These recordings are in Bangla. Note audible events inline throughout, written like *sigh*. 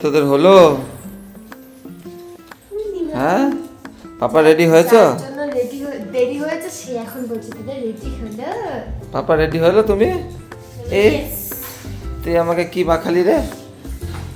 তোদের হলো? হ্যাঁ? পাপা রেডি হয়েছ? যার জন্য রেডি হয়েছে সে এখন বলছে তোদের রেডি হলো। পাপা রেডি হলো তুমি? এ তুই আমাকে কি মাখালি রে?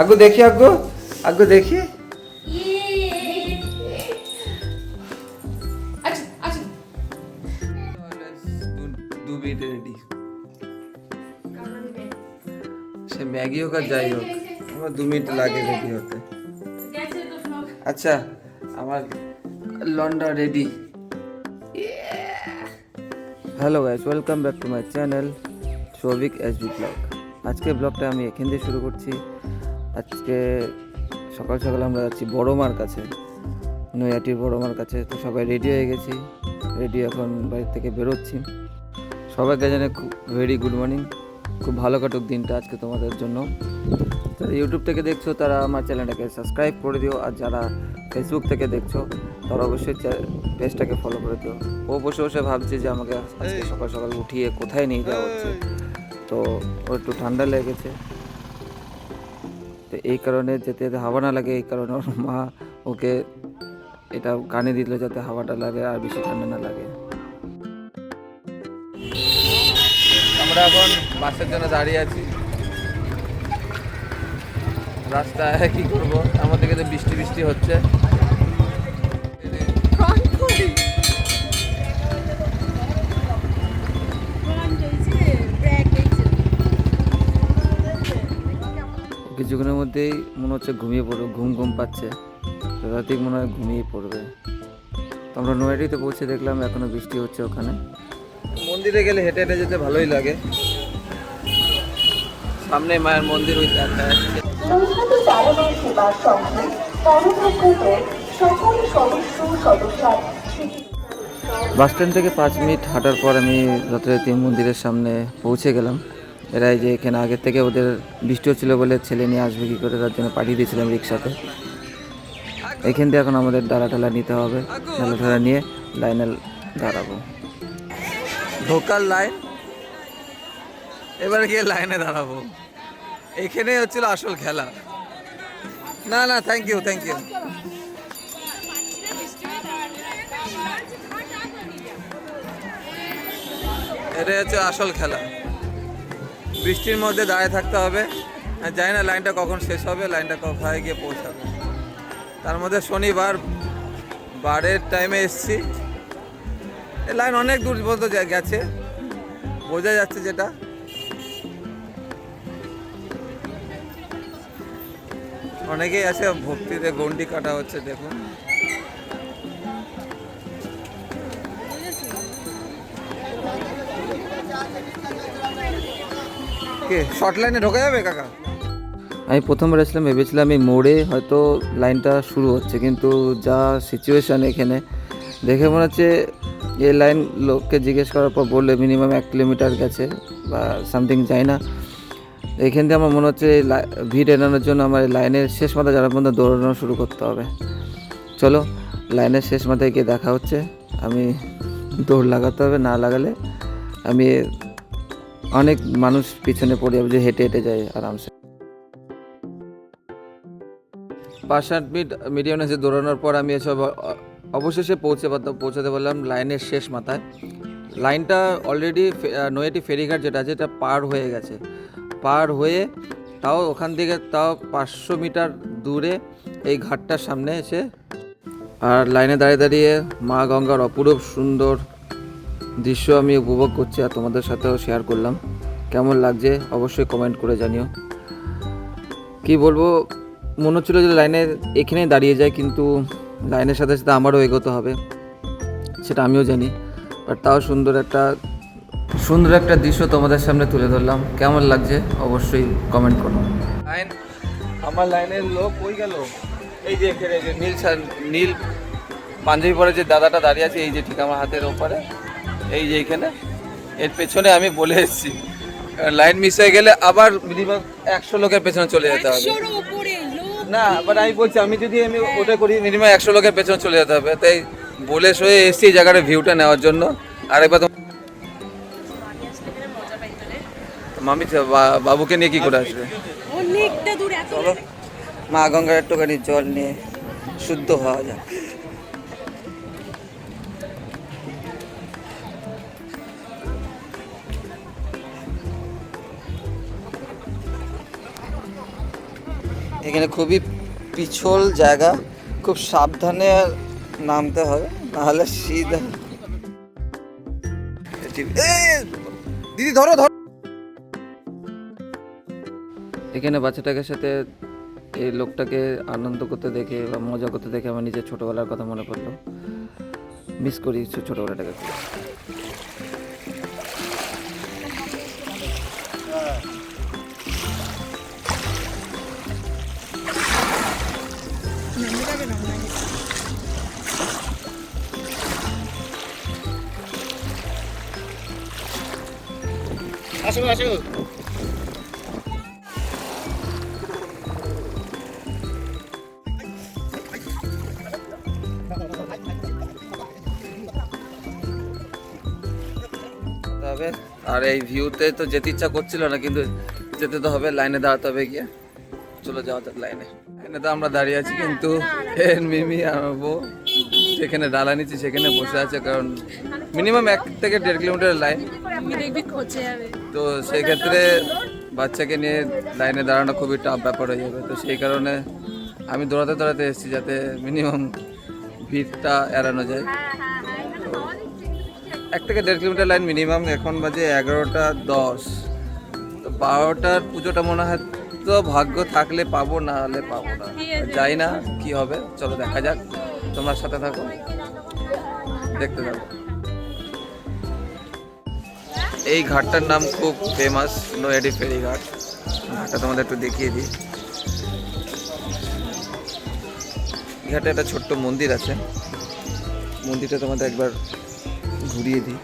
আগ্গু দেখি আগ্গু। আগ্গু দেখি। আচ্ছা আচ্ছা। সে ম্যাগি হোক আর যাই হোক। দু মিনিট লাগে রেডি হতে। আচ্ছা আমার লন্ডা ready hello guys welcome back to my channel Souvik S B blog আজকে ব্লগটা আমি এখান দিয়ে শুরু করছি। আজকে সকাল সকাল আমরা যাচ্ছি বড় মার কাছে নৈয়াটির বড় মার কাছে। তো সবাই রেডি হয়ে গেছি রেডি এখন বাড়ি থেকে বেরোচ্ছি। সবাইকে জানে খুব ভেরি গুড মর্নিং খুব ভালো কাটুক দিনটা আজকে তোমাদের জন্য। যারা ইউটিউব থেকে দেখছ তারা আমার চ্যানেলটাকে সাবস্ক্রাইব করে দিও। আর যারা ফেসবুক থেকে দেখছ তারা অবশ্যই পেজটাকে ফলো করে দিও। ও বসে বসে ভাবছে যে আমাকে আজকে সকাল সকাল উঠিয়ে কোথায় নিয়ে যাওয়া হচ্ছে। তো ও একটু ঠান্ডা লেগেছে। তো এই কারণে যেতে যেতে হাওয়া না লাগে এই কারণে ওর মা ওকে এটা কানে দিল যাতে হাওয়াটা লাগে আর বেশি ঠান্ডা না লাগে। আমরা এখন বাসের জন্য দাঁড়িয়ে আছি। রাস্তায় কি করব? আমাদের তো বৃষ্টি বৃষ্টি হচ্ছে। কিছুক্ষণের মধ্যেই মনে হচ্ছে ঘুমিয়ে পড়বে, ঘুম ঘুম পাচ্ছে। রাতেই মনে হয় ঘুমিয়ে পড়বে। তো আমরা নয়াডিতে পৌঁছে দেখলাম এখনও বৃষ্টি হচ্ছে ওখানে। মন্দিরে গেলে হেঁটে হেঁটে যেতে ভালোই লাগে। সামনে মায়ের মন্দির ওই দেখা যাচ্ছে চালনার সেবার সঙ্গে কর্মকর্তাদের সকল সদস্য সদস্য বাস স্ট্যান্ড থেকে পাঁচ মিনিট হাঁটার পর আমি যথারীতি মন্দিরের সামনে পৌঁছে গেলাম। এরা এই যে এখানে আগের থেকে ওদের বৃষ্টি হচ্ছিল বলে ছেলে নিয়ে আসবে কী করে তার জন্য পাঠিয়ে দিয়েছিলাম রিক্সাতে। এখান থেকে এখন আমাদের ডালা টালা নিতে হবে। ডালা নিয়ে লাইনে দাঁড়াবো। ঢোকার লাইন? এবার গিয়ে লাইনে দাঁড়াবো। এখানে হচ্ছিল আসল খেলা। না না থ্যাংক ইউ থ্যাংক ইউ এটাই হচ্ছে আসল খেলা। বৃষ্টির মধ্যে দাঁড়িয়ে থাকতে হবে। জানি না লাইনটা কখন শেষ হবে, লাইনটা কোথায় গিয়ে পৌঁছাবে। তার মধ্যে শনিবার বারের টাইমে এসছি। লাইন অনেক দূর পর্যন্ত গেছে। বোঝা যাচ্ছে যেটা। অনেকেই আছে, ভক্তিতে গন্ডি কাটা হচ্ছে, দেখুন। শর্ট লাইনে ঢোকা যাবে, কাকা? আমি প্রথমবার এসলাম ভেবেছিলাম এই মোড়ে হয়তো লাইনটা শুরু হচ্ছে, কিন্তু যা সিচুয়েশান এখানে, দেখে মনে হচ্ছে এই লাইন লোককে জিজ্ঞেস করার পর বললে মিনিমাম এক কিলোমিটার গেছে বা সামথিং যাই না। এখান থেকে আমার মনে হচ্ছে ভিড় এড়ানোর জন্য আমার লাইনের শেষ মাথা যারা পর্যন্ত দৌড়ানো শুরু করতে হবে। চলো, লাইনের শেষ মাথায় গিয়ে দেখা হচ্ছে। আমি দৌড় লাগাতে হবে, না লাগালে আমি অনেক মানুষ পিছনে পড়ে যাবে যে হেঁটে হেঁটে যায় আরামসে। পাঁচ সাত মিনিট মিডিয়াম এসে দৌড়ানোর পর আমি এসব অবশেষে পৌঁছে পৌঁছাতে পারলাম লাইনের শেষ মাথায়। লাইনটা অলরেডি নৈয়াটি ফেরিঘাট যেটা আছে, এটা পার হয়ে গেছে। পার হয়ে তাও ওখান থেকে তাও পাঁচশো মিটার দূরে এই ঘাটটার সামনে এসে আর লাইনে দাঁড়িয়ে দাঁড়িয়ে মা গঙ্গার অপরূপ সুন্দর দৃশ্য আমি উপভোগ করছি আর তোমাদের সাথেও শেয়ার করলাম। কেমন লাগছে অবশ্যই কমেন্ট করে জানিও। কি বলব, মনে হচ্ছিল যে লাইনে এখানেই দাঁড়িয়ে যায়, কিন্তু লাইনের সাথে সাথে আমারও এগোতে হবে, সেটা আমিও জানি বাট তাও সুন্দর একটা সুন্দর একটা দৃশ্য তোমাদের সামনে তুলে ধরলাম। কেমন লাগছে অবশ্যই কমেন্ট করো। লাইন আমার লাইনের লোক কই গেল? এই যে এখানে যে নীল নীল পাঞ্জাবি পরে যে দাদাটা দাঁড়িয়ে আছে এই যে ঠিক আমার হাতের ওপরে এই যে এখানে এর পেছনে আমি বলে এসেছি। লাইন মিস হয়ে গেলে আবার মিনিমাম একশো লোকের পেছনে চলে যেতে হবে। না বাট আমি বলছি আমি যদি আমি ওটা করি মিনিমাম একশো লোকের পেছনে চলে যেতে হবে। তাই বলে সয়ে এসছি এই জায়গাটা ভিউটা নেওয়ার জন্য। আরেকবার মামি বাবুকে নিয়ে কি করে আসবে? অনেকটা দূর চলো। মা গঙ্গার একটুখানি জল নিয়ে শুদ্ধ হওয়া যায় এখানে খুবই পিছল জায়গা খুব সাবধানে নামতে হবে নাহলে সিধা এ, দিদি ধরো ধরো। এখানে বাচ্চাটাকে সাথে এই লোকটাকে আনন্দ করতে দেখে বা মজা করতে দেখে আমার নিজের ছোটোবেলার কথা মনে পড়ল মিস করি ছোটোবেলাটাকে ছোটবেলাটাকে খুব। হবে। আর এই ভিউতে তো যেতে ইচ্ছা করছিল না কিন্তু যেতে তো হবে লাইনে দাঁড়াতে হবে গিয়ে। চলে যাওয়া যাক লাইনে। এখানে তো আমরা দাঁড়িয়ে আছি কিন্তু এর মিমি আর আমার বউ যেখানে ডালা নিচ্ছি সেখানে বসে আছে কারণ মিনিমাম এক থেকে দেড় কিলোমিটার লাইন। তো সেই ক্ষেত্রে বাচ্চাকে নিয়ে লাইনে দাঁড়ানো খুবই টাফ ব্যাপার হয়ে যাবে। তো সেই কারণে আমি দৌড়াতে দৌড়াতে এসেছি যাতে মিনিমাম ভিড়টা এড়ানো যায়। তো এক থেকে দেড় কিলোমিটার লাইন মিনিমাম এখন বাজে এগারোটা দশ। তো বারোটার পুজোটা মনে হয় তো ভাগ্য থাকলে পাবো না হলে পাবো না। যাই না কি হবে চলো দেখা যাক। তোমার সাথে থাকো। দেখতে থাকো। এই ঘাটটার নাম খুব ফেমাস নয়াডি ফেরি ঘাট। ঘাটটা তোমাদের একটু দেখিয়ে দিই। ঘাটে একটা ছোট্ট মন্দির আছে। মন্দিরটা তোমাদের একবার ঘুরিয়ে দিই।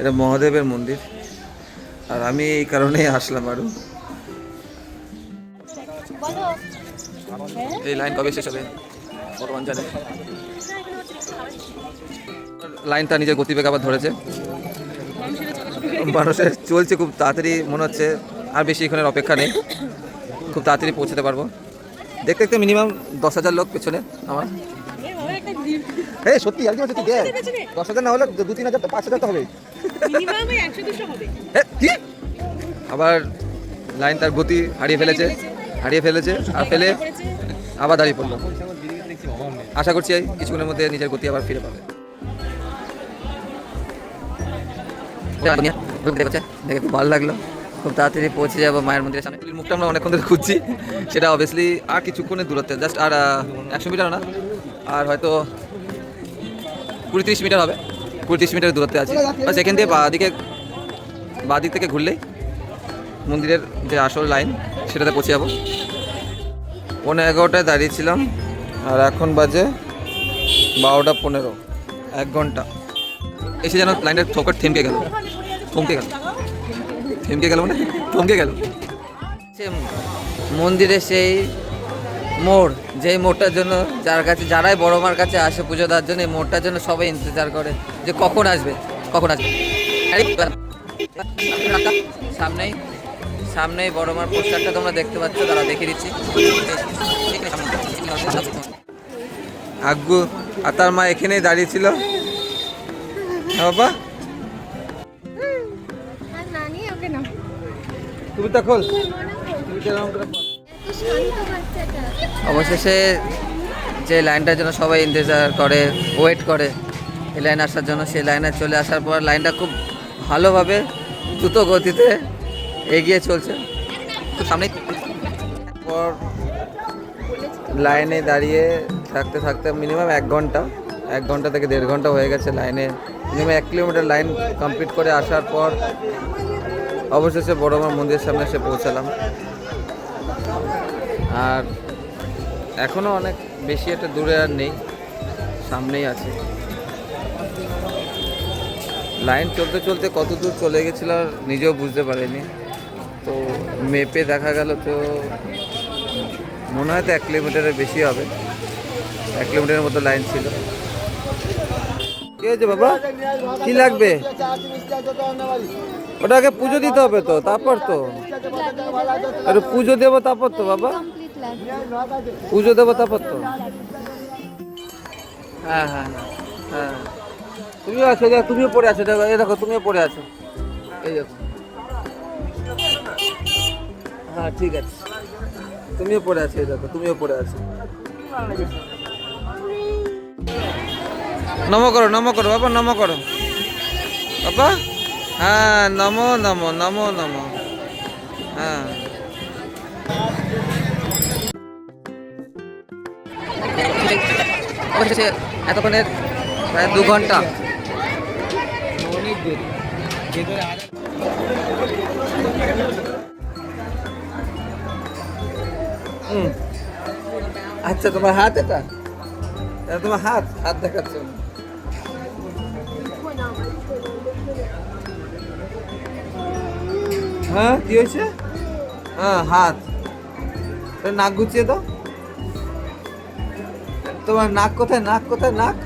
এটা মহাদেবের মন্দির। আর আমি এই কারণেই আসলাম আরও এই লাইন কবে শেষ হবে? ভগবান জানে। লাইনটা নিজের গতিবেগ আবার ধরেছে। মানুষের চলছে খুব তাড়াতাড়ি, মনে হচ্ছে আর বেশি এখানের অপেক্ষা নেই। খুব তাড়াতাড়ি পৌঁছাতে পারব। দেখতে দেখতে মিনিমাম দশ হাজার লোক পেছনে আমার। *laughs* হ্যাঁ সত্যি আর কি দেখ। দশ হাজার না হলে দু তিন হাজার তো পাঁচ হাজার তো হবে। কি? আবার লাইন তার গতি হারিয়ে ফেলেছে। হারিয়ে ফেলেছে আর ফেলে আবার দাঁড়িয়ে পড়ল। আশা করছি কিছুক্ষণের মধ্যে নিজের গতি আবার ফিরে পাবে। দেখছে? দেখে খুব ভালো লাগল। খুব তাড়াতাড়ি পৌঁছে যাব মায়ের মন্দিরের সামনে। মুখটা আমরা অনেকক্ষণ ধরে খুঁজছি। সেটা অবভিয়াসলি আর কিছুক্ষণের দূরত্বে। জাস্ট আর একশো মিটার না? আর হয়তো কুড়ি তিরিশ মিটার হবে। কুড়ি তিরিশ মিটার দূরত্বে আছে। বাস এখান দিয়ে বাঁ দিকে বাঁ দিক থেকে ঘুরলেই মন্দিরের যে আসল লাইন, সেটাতে পৌঁছে যাব। পনেরো এগারোটায় দাঁড়িয়েছিলাম, আর এখন বাজে বারোটা পনেরো, এক ঘণ্টা। এসে যেন লাইনের ঠোকর থেমকে গেল। থমকে গেল। থেমকে গেল মানে? থমকে গেল। মন্দিরে সেই মোড়, যেই মোড়টার জন্য যার কাছে যারাই বড় মার কাছে আসে পুজো দেওয়ার জন্য এই মোড়টার জন্য সবাই ইন্তজার করে যে কখন আসবে কখন আসবে। সামনেই সামনেই বড় মার পোস্টারটা তোমরা দেখতে পাচ্ছ তারা দেখে দিচ্ছি। আগ্গু আর তার মা এখানেই দাঁড়িয়ে ছিল। হ্যাঁ বাবা। তুমি তা খোল অবশেষে যে লাইনটার জন্য সবাই ইন্তজার করে ওয়েট করে, এই লাইন আসার জন্য সেই লাইনে চলে আসার পর লাইনটা খুব ভালোভাবে দ্রুত গতিতে এগিয়ে চলছে। সামনে পর লাইনে দাঁড়িয়ে থাকতে থাকতে মিনিমাম এক ঘণ্টা এক ঘণ্টা থেকে দেড় ঘণ্টা হয়ে গেছে লাইনে মিনিমাম এক কিলোমিটার লাইন কমপ্লিট করে আসার পর অবশেষে বড় মার মন্দিরের সামনে এসে পৌঁছালাম। আর এখনও অনেক বেশি একটা দূরে আর নেই, সামনেই আছে। লাইন চলতে চলতে কত দূর চলে গেছিল আর নিজেও বুঝতে পারিনি। তো মেপে দেখা গেল তো মনে হয় তো এক কিলোমিটারের বেশি হবে। এক কিলোমিটারের মতো লাইন ছিল। কি হয়েছে বাবা? কি লাগবে? ওটাকে পুজো দিতে হবে তো, তারপর তো। পুজো দেবো তারপর তো বাবা। পুজো দেবো তারপর তো। হ্যাঁ হ্যাঁ হ্যাঁ হ্যাঁ। তুমিও আছো দেখো তুমিও পড়ে আছো, দেখো, এই দেখো, তুমিও পড়ে আছো। এই দেখো। হ্যাঁ ঠিক আছে। তুমিও পড়ে আছো, এই দেখো, তুমিও পড়ে আছো। নম করো নম করো, বাবা, নম করো। বাবা? হ্যাঁ নমো নমো নমো নমো। হ্যাঁ। হচ্ছে এতক্ষণের প্রায় দু ঘণ্টা। আচ্ছা তোমার হাত এটা? এটা তোমার হাত? হাত দেখাচ্ছে। হ্যাঁ কি হয়েছে? হ্যাঁ হাত। নাক গুছিয়ে দাও। তোমার নাক কোথায়? নাক কোথায়? নাক?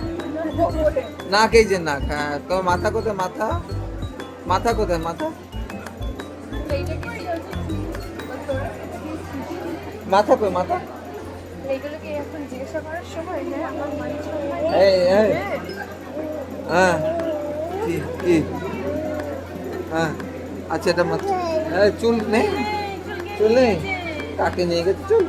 নাক এই যে নাক হ্যাঁ। তোমার মাথা কোথায়? মাথা? মাথা কোথায়? মাথা? মাথা কই? মাথা? হ্যাঁ। হ্যাঁ। আচ্ছা এটা মাথা। চুল নেই? চুল নেই? কাকে নিয়ে গেছে? চুল।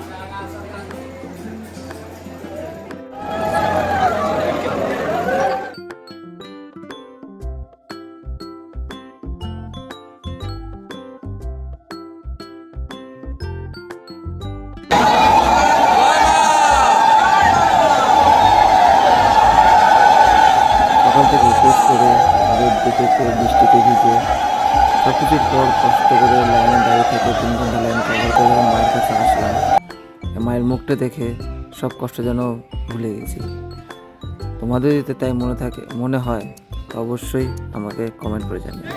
থেকে উপোস করে রোদ দেখেছে বৃষ্টিতে ভিজে সব কিছুর পর কষ্ট করে লাইনে দাঁড়িয়ে থেকে তিন ঘণ্টা লাইন কভার করে মায়ের কাছে আসলাম। মায়ের মুখটা দেখে সব কষ্ট যেন ভুলে গেছি। তোমাদের যদি তাই মনে থাকে, মনে হয় অবশ্যই আমাকে কমেন্ট করে জানিও।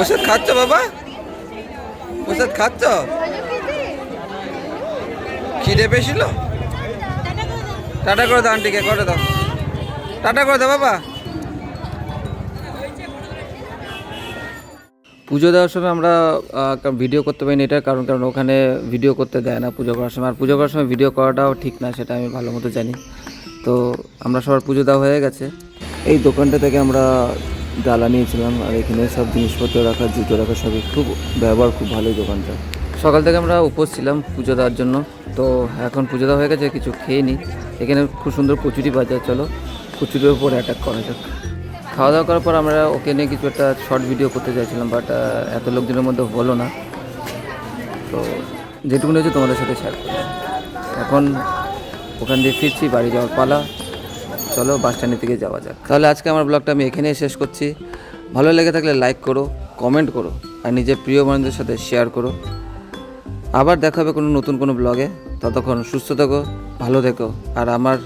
ওষুধ খাচ্ছ বাবা? ওষুধ খাচ্ছ? খিদে পেয়েছিল? টাটা করে দাও আন্টিকে, করে দাও। টাটা করে দাও বাবা। পুজো দেওয়ার সময় আমরা ভিডিও করতে পারিনি এটার কারণ কারণ ওখানে ভিডিও করতে দেয় না পুজো করার সময়। আর পুজো করার সময় ভিডিও করাটাও ঠিক না, সেটা আমি ভালো মতো জানি। তো আমরা সবার পুজো দেওয়া হয়ে গেছে। এই দোকানটা থেকে আমরা ডালা নিয়েছিলাম, আর এখানে সব জিনিসপত্র রাখা, জুতো রাখা, সবই। খুব ব্যবহার, খুব ভালোই দোকানটা। সকাল থেকে আমরা উপোস ছিলাম পুজো দেওয়ার জন্য। তো এখন পুজো দেওয়া হয়ে গেছে, কিছু খেয়ে নিই এখানে খুব সুন্দর কচুরি বাজার চলো। কচুরির উপর অ্যাটাক করা যাক। খাওয়া দাওয়া করার পর আমরা ওকে নিয়ে কিছু একটা শর্ট ভিডিও করতে চাইছিলাম বাট এত লোকজনের মধ্যে হলো না। তো যেটুকু হয়েছে তোমাদের সাথে শেয়ার এখন ওখান দিয়ে ফিরছি, বাড়ি যাওয়ার পালা। চলো বাস স্ট্যান্ডের দিকে যাওয়া যাক। তাহলে আজকে আমার ব্লগটা আমি এখানেই শেষ করছি। ভালো লেগে থাকলে লাইক করো কমেন্ট করো, আর নিজের প্রিয় মানুষদের সাথে শেয়ার করো। আবার দেখা হবে কোনো নতুন কোনো ব্লগে ততক্ষণ সুস্থ থেকো, ভালো থেকো, আর আমার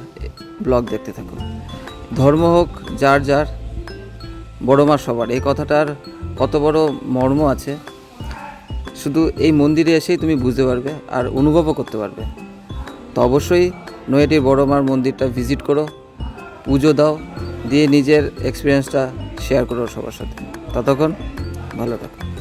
ব্লগ দেখতে থাকো। ধর্ম হোক, যার যার, বড় মা সবার। এই কথাটার কত বড় মর্ম আছে। শুধু এই মন্দিরে এসেই তুমি বুঝতে পারবে আর অনুভবও করতে পারবে। তো অবশ্যই নৈহাটির বড় মার মন্দিরটা ভিজিট করো, পুজো দাও, দিয়ে নিজের এক্সপিরিয়েন্সটা শেয়ার করো সবার সাথে। ততক্ষণ ভালো থাকো।